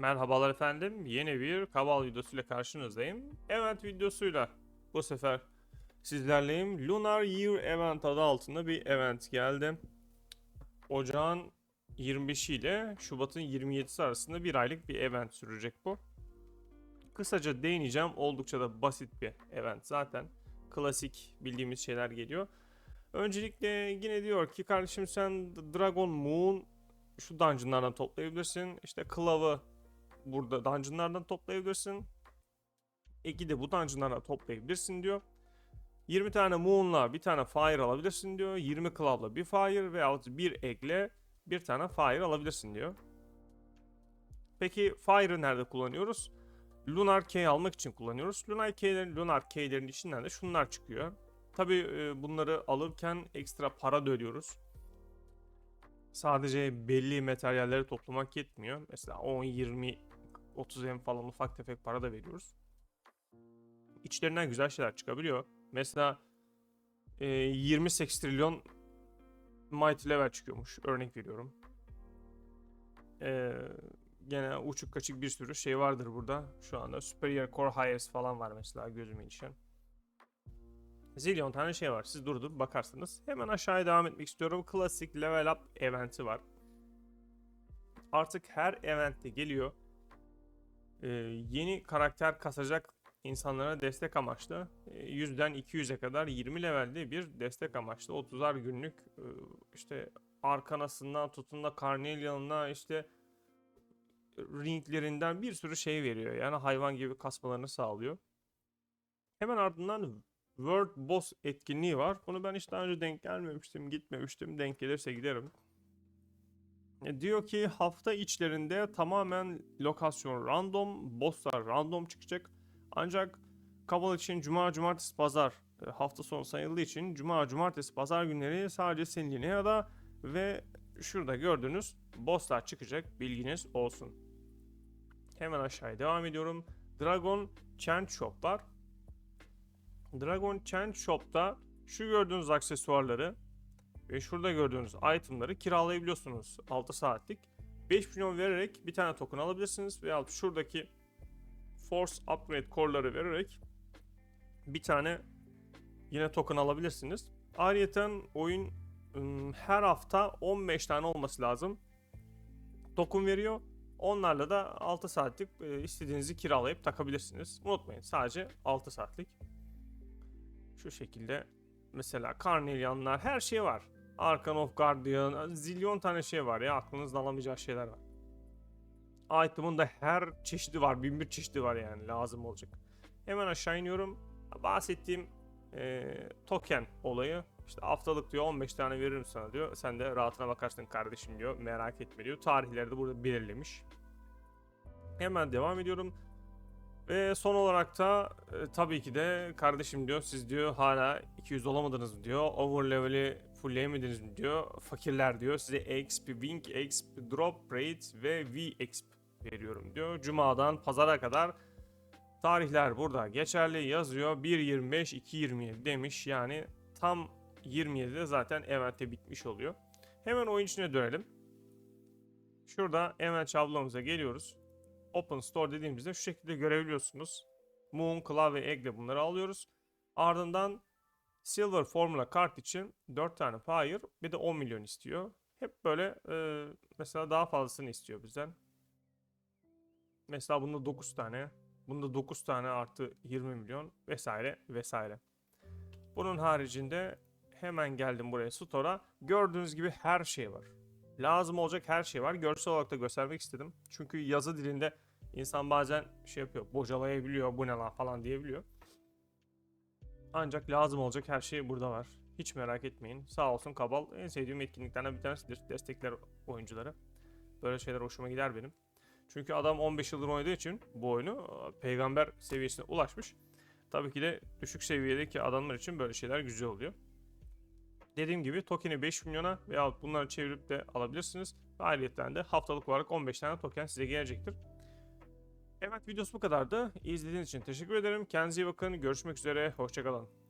Merhabalar efendim. Yeni bir Kabal videosuyla karşınızdayım. Event videosuyla bu sefer sizlerleyim. Lunar Year Event adı altında bir event geldi. Ocağın 25 ile Şubat'ın 27'si arasında bir aylık bir event sürecek bu. Kısaca değineceğim. Oldukça da basit bir event zaten. Klasik bildiğimiz şeyler geliyor. Öncelikle yine diyor ki kardeşim sen Dragon Moon şu dungeonlardan toplayabilirsin. İşte Clove'ı burada dungeonlardan toplayabilirsin. Eki de bu dungeonlardan toplayabilirsin diyor. 20 tane Moon'la bir tane Fire alabilirsin diyor. 20 Clove'la bir Fire veyahut bir Egg'le bir tane Fire alabilirsin diyor. Peki Fire'ı nerede kullanıyoruz? Lunar Key almak için kullanıyoruz. Lunar Key'lerin, Lunar Key'lerin içinden de şunlar çıkıyor. Tabi bunları alırken ekstra para da ödüyoruz. Sadece belli materyalleri toplamak yetmiyor. Mesela 10, 20, 30 em falan ufak tefek para da veriyoruz. İçlerinden güzel şeyler çıkabiliyor. Mesela e, 20 sextrilyon mighty level çıkıyormuş. Örnek veriyorum. E, gene uçuk kaçık bir sürü şey vardır burada. Şu anda Superior Core Highest falan var mesela gözüme ilişen. Zilyon tane şey var. Siz durdurup bakarsınız. Hemen aşağıya devam etmek istiyorum. Klasik level up eventi var. Artık her eventte geliyor. Ee, yeni karakter kasacak insanlara destek amaçlı. Ee, 100'den 200'e kadar 20 levelde bir destek amaçlı. 30'ar günlük e, işte Arkanasından tutun da Carnelian'ına işte ringlerinden bir sürü şey veriyor. Yani hayvan gibi kasmalarını sağlıyor. Hemen ardından World Boss etkinliği var. Bunu ben hiç daha önce denk gelmemiştim, gitmemiştim. Denk gelirse giderim. E, diyor ki hafta içlerinde tamamen lokasyon random, bosslar random çıkacak. Ancak Kabal için cuma, cumartesi, pazar e, hafta sonu sayıldığı için cuma, cumartesi, pazar günleri sadece senin Linea'da ve şurada gördüğünüz bosslar çıkacak bilginiz olsun. Hemen aşağıya devam ediyorum. Dragon Chant Shop var. Dragon Chant Shop'ta şu gördüğünüz aksesuarları ve şurada gördüğünüz itemları kiralayabiliyorsunuz 6 saatlik. 5 milyon vererek bir tane token alabilirsiniz veya şuradaki Force Upgrade core'ları vererek bir tane yine token alabilirsiniz. Ayrıca oyun her hafta 15 tane olması lazım. Token veriyor. Onlarla da 6 saatlik e, istediğinizi kiralayıp takabilirsiniz. Unutmayın sadece 6 saatlik. Şu şekilde mesela Carnelian'lar her şey var. Arkan of Guardian zilyon tane şey var ya aklınızda alamayacağı şeyler var. Item'ın da her çeşidi var. Bin bir çeşidi var yani lazım olacak. Hemen aşağı iniyorum. Bahsettiğim e, token olayı. İşte haftalık diyor 15 tane veririm sana diyor. Sen de rahatına bakarsın kardeşim diyor. Merak etme diyor. Tarihleri de burada belirlemiş. Hemen devam ediyorum. Ve son olarak da e, tabii ki de kardeşim diyor siz diyor hala 200 olamadınız diyor. Over level'i fullleyemediniz mi diyor. Fakirler diyor size XP, Wing XP, Drop Rate ve V XP veriyorum diyor. Cuma'dan pazara kadar tarihler burada geçerli yazıyor. 1.25, 2.27 demiş yani tam 27'de zaten evente bitmiş oluyor. Hemen oyun içine dönelim. Şurada event şablonumuza geliyoruz. Open Store dediğimizde şu şekilde görebiliyorsunuz. Moon, Claw ve Egg de bunları alıyoruz. Ardından Silver Formula kart için 4 tane Fire bir de 10 milyon istiyor. Hep böyle e, mesela daha fazlasını istiyor bizden. Mesela bunda 9 tane. Bunda 9 tane artı 20 milyon vesaire vesaire. Bunun haricinde hemen geldim buraya Store'a. Gördüğünüz gibi her şey var. Lazım olacak her şey var. Görsel olarak da göstermek istedim. Çünkü yazı dilinde insan bazen şey yapıyor, bocalayabiliyor, bu ne lan falan diyebiliyor. Ancak lazım olacak her şey burada var. Hiç merak etmeyin. Sağ olsun Kabal en sevdiğim etkinliklerden bir tanesidir. Destekler oyuncuları. Böyle şeyler hoşuma gider benim. Çünkü adam 15 yıldır oynadığı için bu oyunu peygamber seviyesine ulaşmış. Tabii ki de düşük seviyedeki adamlar için böyle şeyler güzel oluyor. Dediğim gibi token'i 5 milyona veya bunları çevirip de alabilirsiniz. Ve ayrıca de haftalık olarak 15 tane token size gelecektir. Evet videosu bu kadardı. İzlediğiniz için teşekkür ederim. Kendinize iyi bakın. Görüşmek üzere. Hoşçakalın.